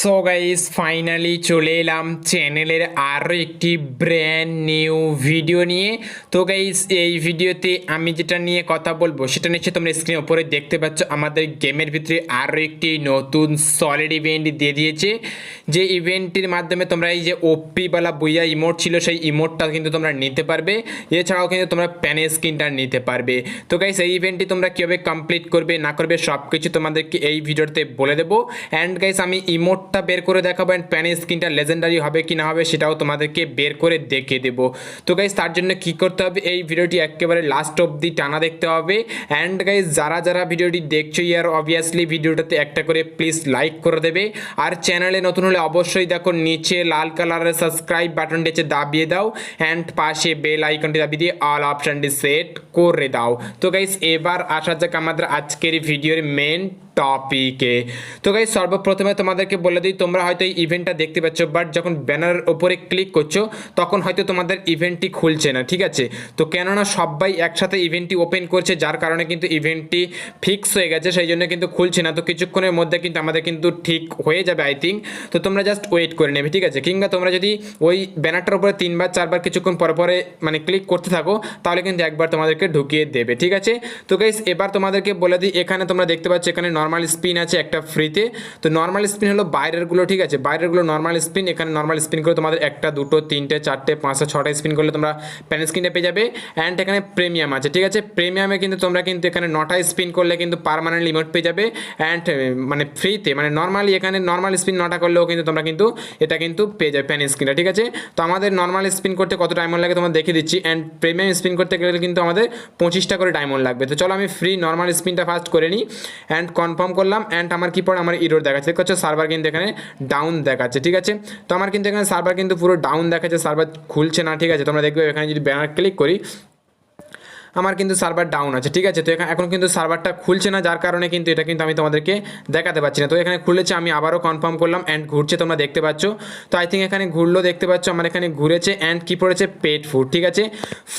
So guys finally চলে এলাম চ্যানেলের আরও একটি ব্র্যান্ড নিউ ভিডিও নিয়ে। তো গাইস এই ভিডিওতে আমি যেটা নিয়ে কথা বলব, সেটা নিশ্চয়ই তোমরা স্ক্রিনের উপরে দেখতে পাচ্ছ, আমাদের গেমের ভিতরে আরও একটি নতুন সলিড ইভেন্ট দিয়ে দিয়েছে। যে ইভেন্টটির মাধ্যমে তোমরা এই যে ওপিওয়ালা বুইয়া ইমোট ছিল, সেই ইমোটটা কিন্তু তোমরা নিতে পারবে। এছাড়াও কিন্তু তোমরা প্যানে স্ক্রিনটা নিতে পারবে। তো গাইস এই ইভেন্টটি তোমরা কীভাবে কমপ্লিট করবে, না করবে সব কিছু তোমাদেরকে এই ভিডিওতে বলে দেবো। অ্যান্ড গাইস আমি ইমোটটা বের করে দেখাবো অ্যান্ড প্যানে স্ক্রিনটা লেজেন্ডারি হবে কি না হবে সেটাও তোমাদেরকে বের করে দেখিয়ে দেবো। তো গাইস তার জন্য কি করতে হবে? এই ভিডিওটি একেবারে লাস্ট অবধি টানা দেখতে হবে। অ্যান্ড গাইস যারা যারা ভিডিওটি দেখছ ইয়ার অবভিয়াসলি ভিডিওটাতে একটা করে প্লিজ লাইক করে দেবে। আর চ্যানেলে নতুন হলে অবশ্যই দেখো, নিচে লাল কালারের সাবস্ক্রাইব বাটনটি দাবিয়ে দাও। অ্যান্ড পাশে বেল আইকনটি দাবিয়ে দিয়ে অল অপশানটি সেট করে দাও। তো গাইস এবার আসা যাক আমাদের আজকের ভিডিওর মেন টপিকে তো গাইজ সর্বপ্রথমে তোমাদেরকে বলে দিই তোমরা হয়তো এই ইভেন্টটা দেখতে পাচ্ছ বাট যখন ব্যানারের ওপরে ক্লিক করছ, তখন হয়তো তোমাদের ইভেন্টটি খুলছে না, ঠিক আছে? তো কেননা সবাই একসাথে ইভেন্টটি ওপেন করছে, যার কারণে কিন্তু ইভেন্টটি ফিক্স হয়ে গেছে, সেই জন্য কিন্তু খুলছে না। তো কিছুক্ষণের মধ্যে কিন্তু আমাদের কিন্তু ঠিক হয়ে যাবে আই থিঙ্ক তো তোমরা জাস্ট ওয়েট করে নেবে, ঠিক আছে? কিংবা তোমরা যদি ওই ব্যানারটার উপরে তিনবার, চারবার কিছুক্ষণ পরে পরে মানে ক্লিক করতে থাকো, তাহলে কিন্তু একবার তোমাদেরকে ঢুকিয়ে দেবে, ঠিক আছে? তো গাইস এবার তোমাদেরকে বলে দিই, এখানে তোমরা দেখতে পাচ্ছ, এখানে নর্মাল স্পিন আছে একটা ফ্রিতে তো নর্মাল স্পিন হলো বাইরেরগুলো, ঠিক আছে? বাইরেরগুলো নর্মাল স্পিন এখানে নর্মাল স্পিন করে তোমাদের একটা, দুটো, তিনটে, চারটে, পাঁচটা, ছটা স্পিন করলে তোমরা প্যান স্ক্রিনটা পেয়ে যাবে। অ্যান্ড এখানে প্রিমিয়াম আছে, ঠিক আছে? প্রিমিয়ামে কিন্তু তোমরা কিন্তু এখানে নটা স্পিন করলে কিন্তু পারমানেন্ট লিমিট পেয়ে যাবে। অ্যান্ড মানে ফ্রিতে মানে নর্মালি এখানে নর্মাল স্পিন নটা করলেও কিন্তু তোমরা কিন্তু এটা কিন্তু পেয়ে যাবে প্যান স্ক্রিনটা ঠিক আছে? তো আমাদের নর্মাল স্পিন করতে কত ডায়মন্ড লাগে তোমরা দেখে দিচ্ছি। অ্যান্ড প্রিমিয়াম স্পিন করতে গেলে কিন্তু আমাদের পঁচিশটা করে ডায়মন্ড লাগবে। তো চলো আমি ফ্রি নর্মাল স্পিনটা ফার্স্ট করে নিই। অ্যান্ড কনফার্ম করলাম। অ্যান্ড আমার কি পরে আমার ইরোর দেখাচ্ছে। দেখতে পাচ্ছ? সার্ভার কিন্তু এখানে ডাউন দেখাচ্ছে, ঠিক আছে? তো আমার কিন্তু এখানে সার্ভার কিন্তু পুরো ডাউন দেখাচ্ছে সার্ভার খুলছে না, ঠিক আছে? তোমরা দেখবে এখানে যদি ব্যানার ক্লিক করি আমার কিন্তু সার্ভার ডাউন আছে, ঠিক আছে? তো এখানে কিন্তু সার্ভারটা খুলছে না, যার কারণে কিন্তু এটা কিন্তু আমি তোমাদেরকে দেখাতে পাচ্ছি না। তো এখানে খুলেছে, আমি আবারও কনফার্ম করলাম অ্যান্ড ঘুরছে, তোমরা দেখতে পাচ্ছ। তো আই থিঙ্ক এখানে ঘুরলো, দেখতে পাচ্ছ, আমার এখানে ঘুরেছে অ্যান্ড কি পড়েছে? পেট ফুড ঠিক আছে?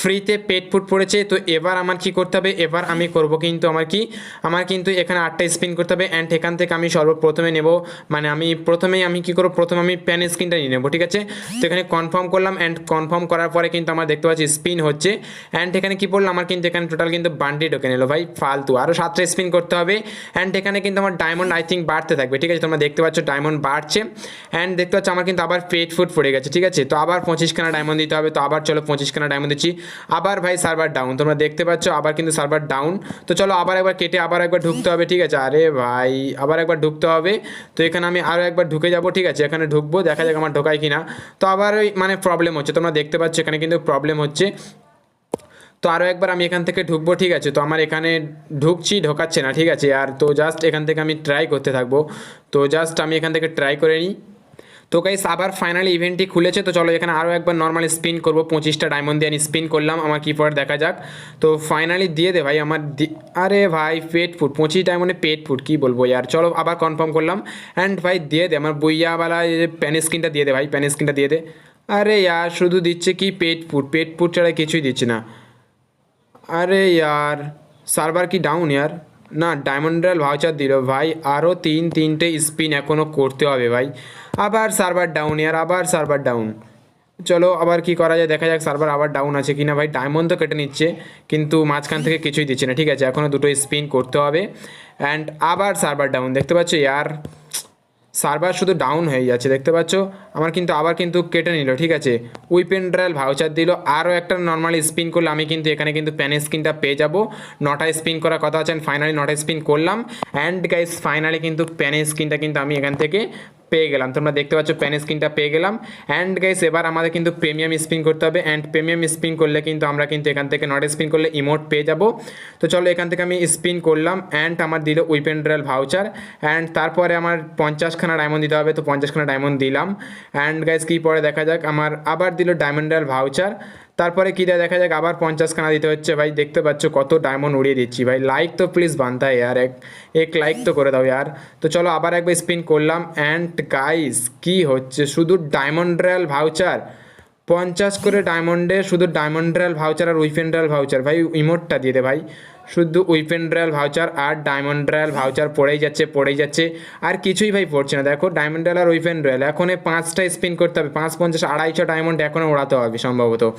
ফ্রিতে পেট ফুড পড়েছে, তো এবার আমার কি করতে হবে? এবার আমি করব কিন্তু আমার কি আমার কিন্তু এখানে আটটা স্পিন করতে হবে অ্যান্ড এখান থেকে আমি সর্বপ্রথমে নেব। মানে আমি প্রথমেই আমি কি করব? প্রথমে আমি প্যান স্ক্রিনটা নিয়ে নেব, ঠিক আছে? তো এখানে কনফার্ম করলাম অ্যান্ড কনফার্ম করার পরে কিন্তু আমার দেখতে পাচ্ছি স্পিন হচ্ছে। অ্যান্ড এখানে কি বললাম আমার কিন্তু এখানে টোটাল কিন্তু বান্ডি ঢোকে নিল ভাই, ফালতু। আরও সাতটা স্পিন করতে হবে। অ্যান্ড এখানে কিন্তু আমার ডায়মন্ড আই থিঙ্ক বাড়তে থাকবে। ঠিক আছে, তোমরা দেখতে পাচ্ছ ডায়মন্ড বাড়ছে। অ্যান্ড দেখতে পাচ্ছ আমার কিন্তু আবার পেট ফুট পড়ে গেছে, ঠিক আছে? তো আবার পঁচিশখানা ডায়মন্ড দিতে হবে, তো আবার চলো পঁচিশখানা ডায়মন্ড দিচ্ছি। আবার ভাই সার্ভার ডাউন তোমরা দেখতে পাচ্ছ আবার কিন্তু সার্ভার ডাউন তো চলো আবার একবার কেটে আবার একবার ঢুকতে হবে, ঠিক আছে? আরে ভাই, আবার একবার ঢুকতে হবে। তো এখানে আমি আরও একবার ঢুকে যাব, ঠিক আছে? এখানে ঢুকবো, দেখা যাক আমার ঢোকায় কিনা। তো আবার ওই মানে প্রবলেম হচ্ছে, তোমরা দেখতে পাচ্ছ এখানে কিন্তু প্রবলেম হচ্ছে। তো আরও একবার আমি এখান থেকে ঢুকবো, ঠিক আছে? তো আমার এখানে ঢুকছি, ঢোকাচ্ছে না, ঠিক আছে? আর তো জাস্ট এখান থেকে আমি ট্রাই করতে থাকব। তো জাস্ট আমি এখান থেকে ট্রাই করে নিই। তো গাইস আবার ফাইনালি ইভেন্টটি খুলেছে। তো চলো এখানে আরও একবার নর্মাল স্পিন করব। পঁচিশটা ডায়মন্ড দিয়ে আমি স্পিন করলাম। আমার কি পরে দেখা যাক। তো ফাইনালি দিয়ে দে ভাই আমার আরে ভাই পেট ফুড পঁচিশ ডায়মন্ডে পেট ফুড কী বলব ইয়ার চলো আবার কনফার্ম করলাম। অ্যান্ড ভাই দিয়ে দে আমার বইয়াওয়ালা প্যান স্ক্রিনটা দিয়ে দে ভাই প্যান স্ক্রিনটা দিয়ে দে। আরে ইয়ার শুধু দিচ্ছে কি পেট ফুড পেট ফুট ছাড়া কিছুই দিচ্ছে না। আরে ইয়ার, সার্ভার কি ডাউন ইয়ার? না ডায়মন্ড রয়্যাল ভাউচার দিল ভাই। আরও তিন, তিনটে স্পিন এখনও করতে হবে ভাই। আবার সার্ভার ডাউন ইয়ার, আবার সার্ভার ডাউন চলো, আবার কি করা যায়? দেখা যাক সার্ভার আবার ডাউন আছে কিনা ভাই। ডায়মন্ড তো কেটে নিচ্ছে, কিন্তু মাঝখান থেকে কিছুই দিচ্ছে না। ঠিক আছে এখনও দুটো স্পিন করতে হবে। অ্যান্ড আবার সার্ভার ডাউন দেখতে পাচ্ছ ইয়ার? সার্ভার শুধু ডাউন হয়ে যাচ্ছে, দেখতে পাচ্ছ? আমার কিন্তু আবার কিন্তু কেটে নিল, ঠিক আছে? উইপেন ড্রাইল ভাউচার দিল, আরও একটা নর্মাল স্পিন করলে আমি কিন্তু এখানে কিন্তু প্যান স্ক্রিনটা পেয়ে যাব। নটা স্পিন করার কথা আছে ফাইনালি নটা স্পিন করলাম। অ্যান্ড গাইস ফাইনালি কিন্তু প্যান স্ক্রিনটা কিন্তু আমি এখান থেকে পেয়ে গেলাম। তোমরা দেখতে পাচ্ছ প্যান স্ক্রিনটা পেয়ে গেলাম। অ্যান্ড গাইস এবার আমাদের কিন্তু প্রিমিয়াম স্পিন করতে হবে। অ্যান্ড প্রিমিয়াম স্পিন করলে কিন্তু আমরা কিন্তু এখান থেকে নট স্পিন করলে ইমোট পেয়ে যাব। তো চলো এখান থেকে আমি স্পিন করলাম। অ্যান্ড আমার দিল উইপেন ড্রাইল ভাউচার অ্যান্ড তারপরে আমার পঞ্চাশখানা ডায়মন্ড দিতে হবে, তো পঞ্চাশখানা ডায়মন্ড দিলাম। অ্যান্ড গাইস কী পরে দেখা যাক? আমার আবার দিল ডায়মন্ড রয়্যাল ভাউচার তারপরে কী দেয়? দেখা যাক, আবার পঞ্চাশখানা দিতে হচ্ছে। ভাই, দেখতে পাচ্ছ কত ডায়মন্ড উড়িয়ে দিচ্ছি। ভাই লাইক তো প্লিজ হয় ইয়ার এক এক লাইক তো করে দাও ইয়ার তো চলো, আবার একবার স্পিন করলাম। অ্যান্ড গাইস কি হচ্ছে? শুধু ডায়মন্ড রয়্যাল ভাউচার পঞ্চাশ করে ডায়মন্ডে শুধু ডায়মন্ড রয়্যাল ভাউচার আর উইপেন রয়্যাল ভাউচার ভাই ইমোটটা দিয়ে দে ভাই। শুধু উইপেন রয়্যাল ভাউচার আর ডায়মন্ড রয়্যাল ভাউচার পড়েই যাচ্ছে পড়েই যাচ্ছে। আর কিছুই ভাই পড়ছে না। দেখো, ডায়মন্ড রয়্যাল আর উইপেন রয়্যাল এখন পাঁচটা স্পিন করতে হবে। পাঁচ, পঞ্চাশ, আড়াইশো ডায়মন্ড এখনও ওড়াতে হবে সম্ভবত।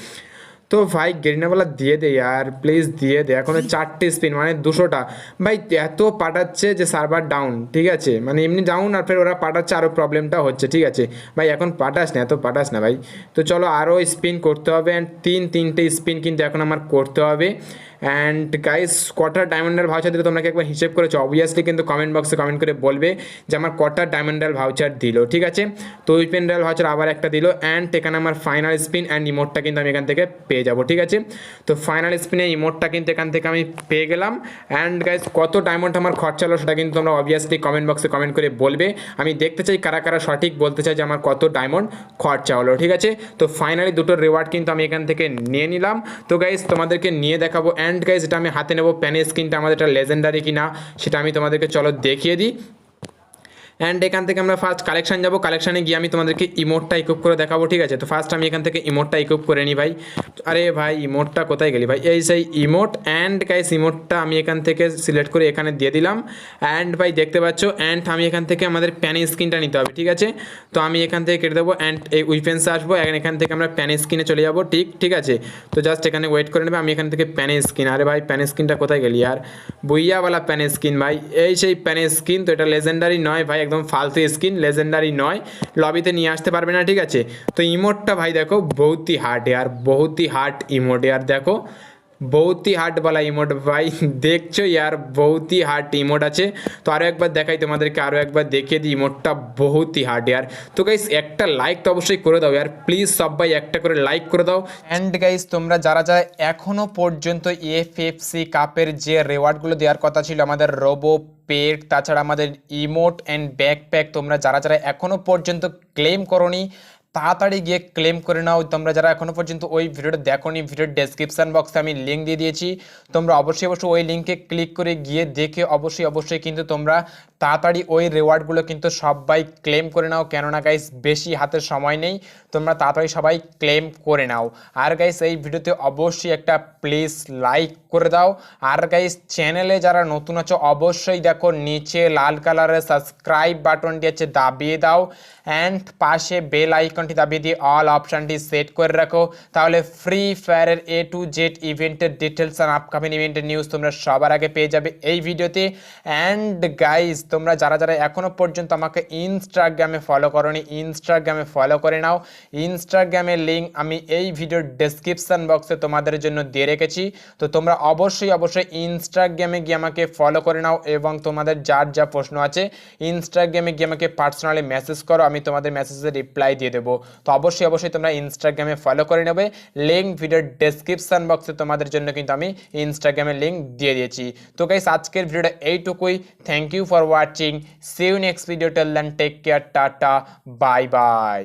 তো ভাই গেরিনাওয়ালা দিয়ে দে আর প্লিজ দিয়ে দে। এখন চারটে স্পিন মানে দুশোটা। ভাই, এত পাঠাচ্ছে যে সার্ভার ডাউন ঠিক আছে? মানে এমনি ডাউন আর ফের ওরা পাঠাচ্ছে আরও প্রবলেমটা হচ্ছে, ঠিক আছে? ভাই, এখন পাঠাস না, এত পাঠাস না ভাই। তো চলো আরও স্পিন করতে হবে। অ্যান্ড তিন, তিনটে স্পিন কিন্তু এখন আমার করতে হবে। অ্যান্ড গাইস কটা ডায়মন্ডাল ভাউচার দিলে তোমরা কি একবার হিসেব করেছ। অবভিয়াসলি কিন্তু কমেন্ট বক্সে কমেন্ট করে বলবে যে আমার কটা ডায়মন্ডাল ভাউচার দিল, ঠিক আছে? তো ওই ভাউচার আবার একটা দিল অ্যান্ড এখানে আমার ফাইনাল স্পিন অ্যান্ড ইমোটটা কিন্তু আমি এখান থেকে পেয়ে যাব, ঠিক আছে? তো ফাইনাল স্পিনে ইমোটটা কিন্তু এখান থেকে আমি পেয়ে গেলাম। অ্যান্ড গাইস কত ডায়মন্ড আমার খরচা হলো সেটা কিন্তু তোমরা অবভিয়াসলি কমেন্ট বক্সে কমেন্ট করে বলবে। আমি দেখতে চাই কারা কারা সঠিক বলতে চাই যে আমার কত ডায়মন্ড খরচা হলো, ঠিক আছে? তো ফাইনালি দুটো রিওয়ার্ড কিন্তু আমি এখান থেকে নিয়ে নিলাম। তো গাইস তোমাদেরকে নিয়ে দেখাবো। অ্যান্ড গাইস এটা আমি হাতে নেব প্যানের স্ক্রিনটা আমাদের এটা লেজেন্ডারি কিনা, সেটা আমি তোমাদেরকে, চলো দেখিয়ে দিই। অ্যান্ড এখান থেকে আমরা ফার্স্ট কালেকশান যাব। কালেকশানে গিয়ে আমি তোমাদেরকে ইমোটটা ইকুপ করে দেখাবো, ঠিক আছে? তো ফার্স্ট আমি এখান থেকে ইমোটটা ইকুপ করে নিই ভাই। আরে ভাই ইমোটটা কোথায় গেলি ভাই? এই সেই ইমোট অ্যান্ড গাইস ইমোটটা আমি এখান থেকে সিলেক্ট করে এখানে দিয়ে দিলাম। অ্যান্ড ভাই, দেখতে পাচ্ছ অ্যান্ড আমি এখান থেকে আমাদের প্যান স্ক্রিনটা নিতে হবে, ঠিক আছে? তো আমি এখান থেকে কেটে দেবো অ্যান্ড এই উইপেন্সে আসব। এখান থেকে আমরা প্যান স্ক্রিনে চলে যাব, ঠিক ঠিক আছে? তো জাস্ট এখানে ওয়েট করে নেবে, আমি এখান থেকে প্যান স্ক্রিন আরে ভাই প্যান স্ক্রিনটা কোথায় গেলি, আর? বুইয়াওয়ালা প্যান স্ক্রিন ভাই। এই সেই প্যান স্ক্রিন তো এটা লেজেন্ডারি নয় ভাই, একদম ফালতু স্কিন লেজেন্ডারি নয়। লবিতে নিয়ে আসতে পারবে না, ঠিক আছে? তো ইমোটটা ভাই দেখো বহুতই হার্ড এয়ার বহুতই হার্ড ইমোট এয়ার দেখো। বহুতই হার্ড বলা ইমোট। ভাই, দেখছ ইয়ার বহুতই হার্ড ইমোট আছে? তো আরও একবার দেখাই তোমাদেরকে আরও একবার দেখিয়ে দিই ইমোটটা বহুতই হার্ড ইয়ার। তো গাইস একটা লাইক তো অবশ্যই করে দাও ইয়ার। প্লিজ সবাই একটা করে লাইক করে দাও। অ্যান্ড গাইস তোমরা যারা যারা এখনও পর্যন্ত এফএফসি কাপের যে রেওয়ার্ডগুলো দেওয়ার কথা ছিল, আমাদের রোবো পেট তাছাড়া আমাদের ইমোট অ্যান্ড ব্যাকপ্যাক তোমরা যারা যারা এখনও পর্যন্ত ক্লেম করনি তাড়াতাড়ি গিয়ে ক্লেম করে নাও। তোমরা যারা এখনও পর্যন্ত ওই ভিডিওটা দেখোনি ভিডিওর ডেসক্রিপশন বক্সে আমি লিঙ্ক দিয়ে দিয়েছি। তোমরা অবশ্যই অবশ্যই ওই লিঙ্কে ক্লিক করে গিয়ে দেখে অবশ্যই অবশ্যই কিন্তু তোমরা তাড়াতাড়ি ওই রেওয়ার্ডগুলো কিন্তু সবাই ক্লেম করে নাও। কেননা গাইস বেশি হাতে সময় নেই। তোমরা তাড়াতাড়ি সবাই ক্লেম করে নাও। আর গাইস এই ভিডিওতে অবশ্যই একটা প্লিজ লাইক করে দাও। আর গাইস চ্যানেলে যারা নতুন আছো, অবশ্যই দেখো, নিচে লাল কালারের সাবস্ক্রাইব বাটনটি আছে দাবিয়ে দাও। অ্যান্ড পাশে বেল আইকনটি দাবিয়ে দিয়ে অল অপশানটি সেট করে রাখো। তাহলে ফ্রি ফায়ারের এ টু জেড ইভেন্টের ডিটেলস আর আপকামিং ইভেন্টের নিউজ তোমরা সবার আগে পেয়ে যাবে এই ভিডিওতে। অ্যান্ড গাইজ তোমরা যারা যারা এখনও পর্যন্ত আমাকে ইনস্টাগ্রামে ফলো করোনি ইনস্টাগ্রামে ফলো করে নাও। ইনস্টাগ্রামের লিঙ্ক আমি এই ভিডিওর ডেসক্রিপশন বক্সে তোমাদের জন্য দিয়ে রেখেছি। তো তোমরা অবশ্যই অবশ্যই ইনস্টাগ্রামে গিয়ে আমাকে ফলো করে নাও এবং তোমাদের যার যা প্রশ্ন আছে ইনস্টাগ্রামে গিয়ে আমাকে পার্সোনালি মেসেজ করো, আমি তোমাদের মেসেজে রিপ্লাই দিয়ে দেবো। তো অবশ্যই অবশ্যই তোমরা ইনস্টাগ্রামে ফলো করে নেবে। লিঙ্ক ভিডিওর ডেসক্রিপশান বক্সে তোমাদের জন্য কিন্তু আমি ইনস্টাগ্রামে লিঙ্ক দিয়ে দিয়েছি। তো গাইস আজকের ভিডিওটা এইটুকুই। Thank you for watching see you next video till then take care tata bye bye